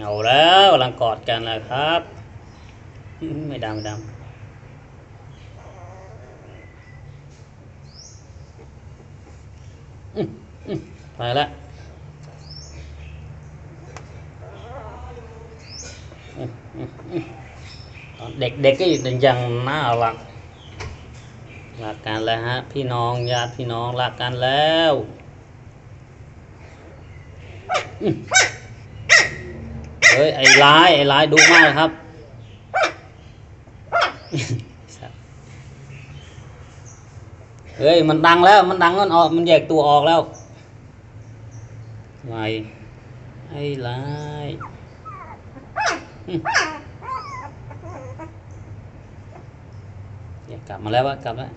เอาแล้วกำลังกอดกันแล้วครับ ไม่ดำไม่ดำมไปละอืมอืมอืมเด็กๆก็ยังน่ารักรักกันแล้วฮะ พี่น้องญาติพี่น้องรักกันแล้ว เฮ้ยไอ้ร้ายไอ้ร้ายดุมากครับ เฮ้ยมันดังแล้วมันดังมันออกมันแยกตัวออกแล้วไงไอ้ร้ายอืมอยากกลับมาแล้ววะกลับแล้ว